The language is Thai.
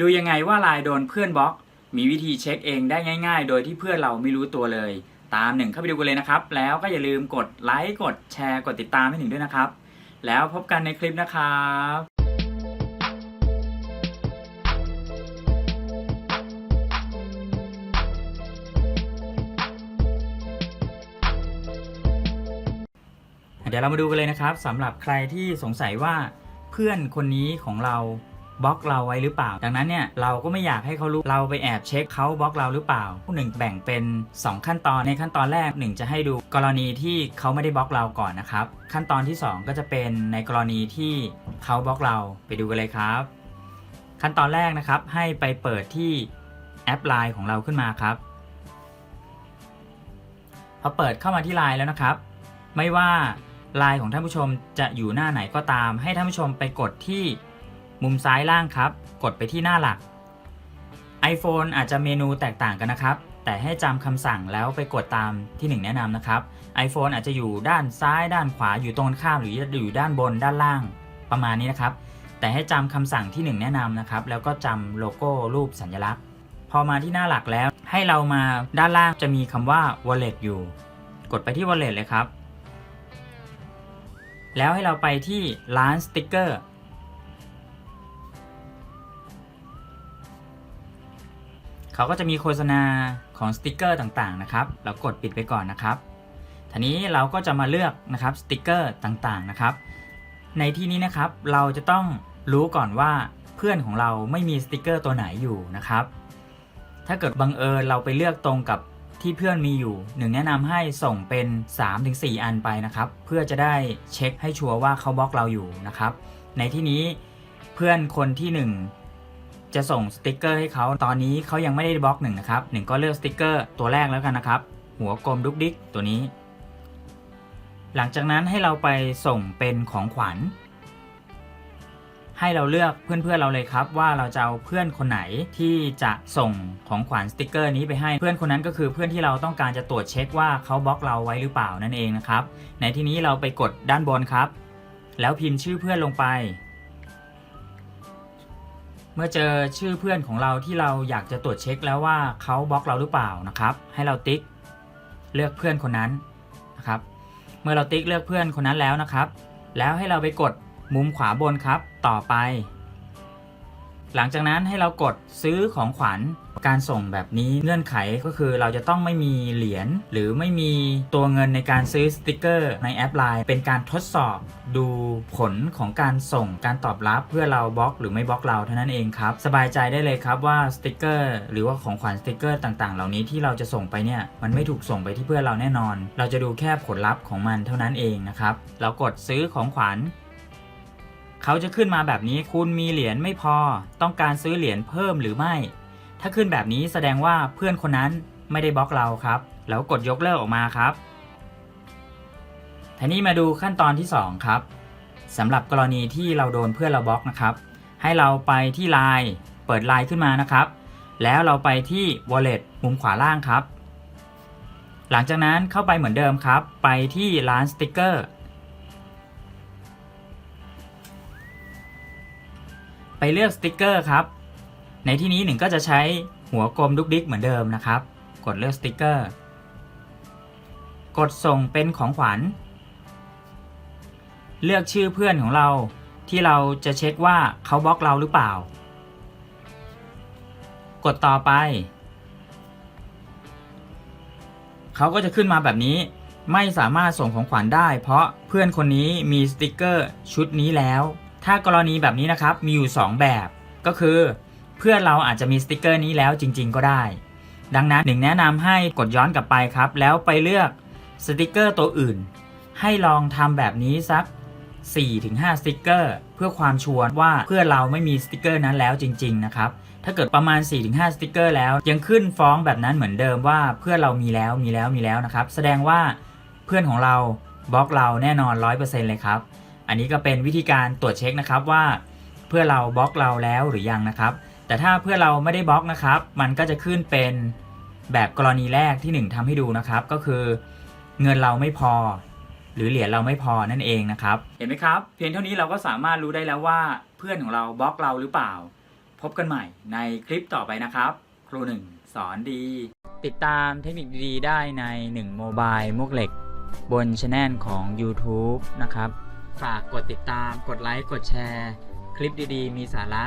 ดูยังไงว่าไลน์โดนเพื่อนบล็อก มีวิธีเช็คเองได้ง่ายๆ โดยที่เพื่อนเราไม่รู้ตัวเลย ตามหนึ่งเข้าไปดูกันเลยนะครับ แล้วก็อย่าลืมกดไลค์กดแชร์กดติดตามให้หนึ่งด้วยนะครับ แล้วพบกันในคลิปนะครับเดี๋ยวเรามาดูกันเลยนะครับสำหรับใครที่สงสัยว่าเพื่อนคนนี้ของเรา บล็อกเราไว้หรือเปล่า ดังนั้นเนี่ยเราก็ไม่อยากให้เขารู้เราไปแอบเช็คเขาบล็อกเราหรือเปล่าผู้หนึ่งแบ่งเป็น 2 ขั้นตอนในขั้นตอนแรกหนึ่งจะให้ดูกรณีที่เขาไม่ได้บล็อกเราก่อนนะครับ ขั้นตอนที่ 2 ก็จะเป็นในกรณีที่เขาบล็อกเราไปดูกันเลยครับ ขั้นตอนแรกนะครับให้ไปเปิดที่แอป Line ของเราขึ้นมาครับพอเปิดเข้ามาที่ Line แล้วนะครับ ไม่ว่าไลน์ของท่านผู้ชมจะอยู่หน้าไหนก็ตาม ให้ท่านผู้ชมไปกดที่ มุมซ้ายล่างครับ กดไปที่หน้าหลัก iPhone อาจจะเมนูแตกต่างกันนะครับ แต่ให้จำคำสั่งแล้วไปกดตามที่หนึ่งแนะนำนะครับ iPhone อาจจะอยู่ด้านซ้ายด้านขวาอยู่ตรงข้ามหรืออยู่ด้านบนด้านล่างประมาณนี้นะครับ แต่ให้จำคำสั่งที่หนึ่งแนะนำนะครับ แล้วก็จำโลโก้รูปสัญลักษณ์ พอมาที่หน้าหลักแล้ว ให้เรามาด้านล่างจะมีคำว่า wallet อยู่ กดไปที่ wallet เลยครับ แล้วให้เราไปที่ร้านสติ๊กเกอร์ เขาก็จะมีโฆษณาของสติกเกอร์ต่างๆนะครับ เรากดปิดไปก่อนนะครับทีนี้เราก็จะมาเลือกนะครับสติกเกอร์ต่างๆนะครับ ในที่นี้นะครับเราจะต้องรู้ก่อนว่าเพื่อนของเราไม่มีสติกเกอร์ตัวไหนอยู่นะครับ ถ้าเกิดบังเอิญเราไปเลือกตรงกับที่เพื่อนมีอยู่หนึ่งแนะนำให้ส่งเป็น 3-4 อันไปนะครับ เพื่อจะได้เช็คให้ชัวร์ว่าเขาบล็อกเราอยู่นะครับ ในที่นี้เพื่อนคนที่ 1 จะส่งสติกเกอร์ให้เขาตอนนี้เขายังไม่ได้บล็อกหนึ่งนะครับหนึ่งก็เลือกสติกเกอร์ตัวแรกแล้วกันนะครับ หัวกลมดุกดิกตัวนี้ หลังจากนั้นให้เราไปส่งเป็นของขวัญ ให้เราเลือกเพื่อนๆเราเลยครับ ว่าเราจะเอาเพื่อนคนไหนที่จะส่งของขวัญสติกเกอร์นี้ไปให้เพื่อนคนนั้นก็คือเพื่อนที่เราต้องการจะตรวจเช็คว่าเขาบล็อกเราไว้หรือเปล่านั่นเองนะครับ ในที่นี้เราไปกดด้านบนครับ แล้วพิมพ์ชื่อเพื่อนลงไป เมื่อเจอชื่อเพื่อนของเราที่เราอยากจะตรวจเช็คแล้วว่าเขาบล็อกเราหรือเปล่านะครับ ให้เราติ๊กเลือกเพื่อนคนนั้นนะครับ เมื่อเราติ๊กเลือกเพื่อนคนนั้นแล้วนะครับ แล้วให้เราไปกดมุมขวาบนครับ ต่อไป หลังจากนั้นให้เรากดซื้อของขวัญ การส่งแบบนี้เงื่อนไขก็คือเราจะต้องไม่มีเหรียญหรือไม่มีตัวเงินในการซื้อสติกเกอร์ในแอป Line เป็นการทดสอบดูผลของการส่งการตอบรับเพื่อเราบล็อกหรือไม่บล็อกเราเท่านั้นเองครับ สบายใจได้เลยครับว่าสติกเกอร์หรือว่าของขวัญสติกเกอร์ต่างๆ เหล่านี้ที่เราจะส่งไปเนี่ยมันไม่ถูกส่งไปที่เพื่อนเราแน่นอน เราจะดูแค่ผลลัพธ์ของมันเท่านั้นเองนะครับเรากดซื้อของขวัญเขาจะขึ้นมาแบบนี้คุณมีเหรียญไม่พอ ต้องการซื้อเหรียญเพิ่มหรือไม่ ถ้าขึ้นแบบนี้แสดงว่าเพื่อนคนนั้นไม่ได้บล็อกเราครับ แล้วกดยกเลิกออกมาครับทีนี้มาดูขั้นตอนที่ 2 ครับสำหรับกรณีที่เราโดนเพื่อนเราบล็อกนะครับ ให้เราไปที่ Line เปิด Line ขึ้นมานะครับ แล้วเราไปที่ Wallet มุมขวาล่างครับ หลังจากนั้นเข้าไปเหมือนเดิมครับ ไปที่ร้านสติกเกอร์ไปเลือกสติกเกอร์ครับ ในที่นี้หนึ่งก็จะใช้หัวกลมดุกดิกเหมือนเดิมนะครับ กดเลือกสติกเกอร์ กดส่งเป็นของขวัญ เลือกชื่อเพื่อนของเราที่เราจะเช็คว่าเขาบล็อกเราหรือเปล่า กดต่อไป เขาก็จะขึ้นมาแบบนี้ไม่สามารถส่งของขวัญได้ เพราะเพื่อนคนนี้มีสติกเกอร์ชุดนี้แล้ว ถ้ากรณีแบบนี้นะครับมีอยู่ 2 แบบก็คือ เพื่อนเราอาจจะมีสติกเกอร์นี้แล้วจริง ๆ ก็ได้ ดังนั้นหนึ่งแนะนำให้กดย้อนกลับไปครับ แล้วไปเลือกสติกเกอร์ตัวอื่น ให้ลองทำแบบนี้สัก 4-5 สติกเกอร์ เพื่อความชัวร์ว่าเพื่อนเราไม่มีสติกเกอร์นั้นแล้วจริง ๆ นะครับถ้าเกิดประมาณ 4-5 สติกเกอร์แล้ว ยังขึ้นฟ้องแบบนั้นเหมือนเดิมว่าเพื่อนเรามีแล้วมีแล้วมีแล้วนะครับ แสดงว่าเพื่อนของเราบล็อกเราแน่นอน 100%เลยครับ อันนี้ก็เป็นวิธีการตรวจเช็คนะครับว่า เพื่อนเราบล็อกเราแล้วหรือยังนะครับ แต่ถ้าเพื่อเราไม่ได้บล็อกนะครับ มันก็จะขึ้นเป็นแบบกรณีแรกที่ 1 ทำให้ดูนะครับ ก็คือเงินเราไม่พอ หรือเหรียญเราไม่พอนั่นเองนะครับ เห็นไหมครับ เพียงเท่านี้เราก็สามารถรู้ได้แล้วว่าเพื่อนของเราบล็อกเราหรือเปล่า พบกันใหม่ในคลิปต่อไปนะครับ ครูหนึ่งสอนดี ติดตามเทคนิคดีๆได้ใน1 m o b i l e มุกเหล็ก บนช anel ของ YouTube นะครับ ฝากกดติดตามกดไลค์กดแชร์ คลิปดีๆ มีสาระ